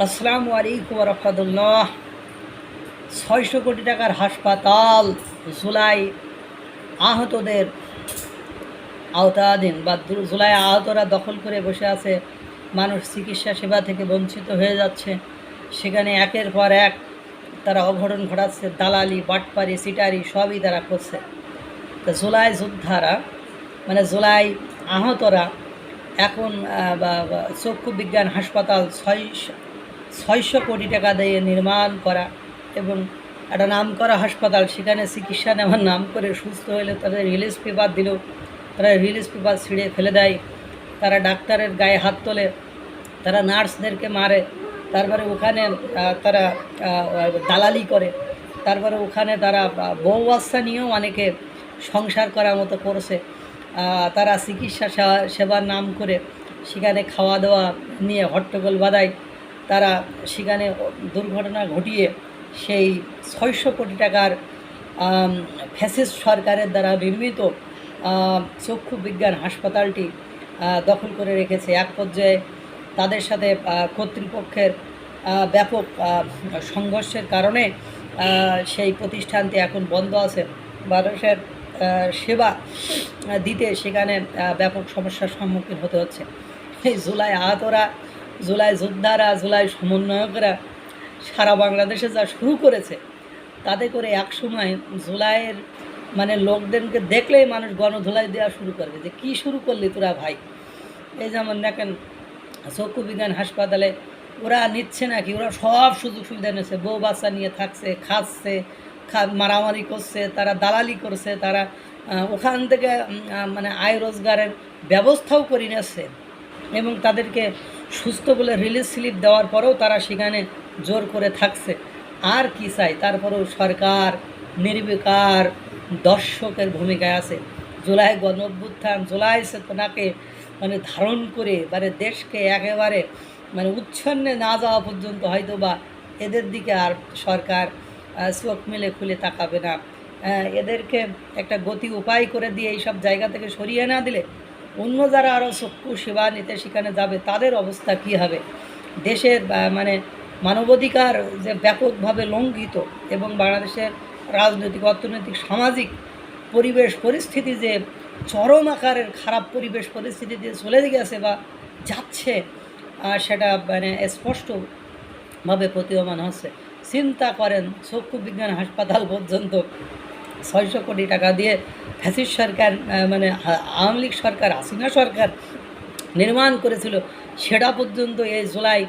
আসসালামু আলাইকুম রহমতুল্লাহ। ছয়শো কোটি টাকার হাসপাতাল জুলাই আহতদের আওতাধীন বা জুলাই আহতরা দখল করে বসে আছে, মানুষ চিকিৎসা সেবা থেকে বঞ্চিত হয়ে যাচ্ছে। সেখানে একের পর এক তারা অঘটন ঘটাচ্ছে, দালালি বাটপারি সিটারি সবই তারা করছে। তো জুলাই যোদ্ধারা মানে জুলাই আহতরা এখন চক্ষু বিজ্ঞান হাসপাতাল ছয়শো ছয়শো কোটি টাকা দিয়ে নির্মাণ করা এবং একটা নাম করা হাসপাতাল, সেখানে চিকিৎসা নেওয়ার নাম করে সুস্থ হলে তাদের রিলিজ পেপার দিল। তারা রিলিজ পেপার ছিঁড়ে ফেলে দেয়। তারা ডাক্তারের গায়ে হাত তোলে। তারা নার্সদেরকে মারে। তারপরে ওখানে তারা দালালি করে। তারপরে ওখানে তারা বউ বাচ্চা নিয়েও অনেকে সংসার করার মতো করছে। তারা চিকিৎসা সেবা- সেবার নাম করে সেখানে খাওয়া দাওয়া নিয়ে হট্টগোল বাঁধায়। তারা সেখানে দুর্ঘটনা ঘটিয়ে সেই ছয়শো কোটি টাকার আম, ফ্যাসিস্ট সরকারের দ্বারা নির্মিত চক্ষু বিজ্ঞান হাসপাতালটি দখল করে রেখেছে। এক পর্যায়ে তাদের সাথে কর্তৃপক্ষের ব্যাপক সংঘর্ষের কারণে সেই প্রতিষ্ঠানটি এখন বন্ধ আছে। মানুষের সেবা দিতে সেখানে ব্যাপক সমস্যার সম্মুখীন হতে হচ্ছে। এই জুলাই আহতরা জুলাই যোদ্ধারা জুলাই সমন্বয়করা সারা বাংলাদেশে যা শুরু করেছে, তাতে করে এক সময় জুলাইয়ের মানে লোকদেরকে দেখলেই মানুষ গণধুলাই দেওয়া শুরু করবে যে কি শুরু করলি তোরা ভাই? এই যেমন দেখেন চক্ষু বিজ্ঞান হাসপাতালে ওরা নিচ্ছে নাকি, ওরা সব সুযোগ সুবিধা নিচ্ছে বউ বাচ্চা নিয়ে থাকছে, খাচ্ছে মারামারি করছে, তারা দালালি করছে, তারা ওখান থেকে মানে আয় রোজগারের ব্যবস্থাও করে নিচ্ছে এবং তাদেরকে সুস্থ বলে রিলিজ স্লিপ দেওয়ার পরেও তারা সেখানে জোর করে থাকছে। আর কি চাই? তারপরেও সরকার, নির্বিকার দর্শকের ভূমিকায় আছে। জুলাই গণ অভ্যুত্থান জুলাই চেতনাকে মানে ধারণ করে মানে দেশকে একেবারে মানে উচ্ছন্নে না যাওয়া পর্যন্ত হয়তো বা এদের দিকে আর সরকার চোখ মেলে খুলে তাকাবে না। এদেরকে একটা গতি উপায় করে দিয়ে এইসব জায়গা থেকে সরিয়ে না দিলে অন্য যারা আরও চক্ষু সেবা নিতে সেখানে যাবে, তাদের অবস্থা কী হবে? দেশের মানে মানবাধিকার যে ব্যাপকভাবে লঙ্ঘিত এবং বাংলাদেশের রাজনৈতিক, অর্থনৈতিক, সামাজিক পরিবেশ, পরিস্থিতি যে চরম আকারের খারাপ পরিবেশ পরিস্থিতিতে চলে গেছে বা যাচ্ছে সেটা মানে স্পষ্টভাবে প্রতীয়মান হচ্ছে। চিন্তা করেন চক্ষু বিজ্ঞান হাসপাতাল পর্যন্ত ছয়শো কোটি টাকা দিয়ে ফ্যাসিস সরকার মানে আওয়ামী লীগ সরকার, হাসিনা সরকার নির্মাণ করেছিল, সেটা পর্যন্ত এই জুলাই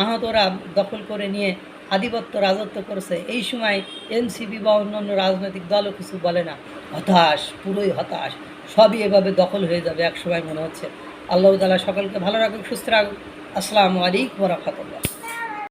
আহতরা দখল করে নিয়ে আধিপত্য রাজত্ব করেছে। এই সময় এনসিপি বা অন্যান্য রাজনৈতিক দলও কিছু বলে না। হতাশ, পুরোই হতাশ। সবই এভাবে দখল হয়ে যাবে এক সময় মনে হচ্ছে। আল্লাহ তালা সকলকে ভালো রাখুক, সুস্থ রাখুক। আসসালামু আলাইকুম রহমতুল্লাহ।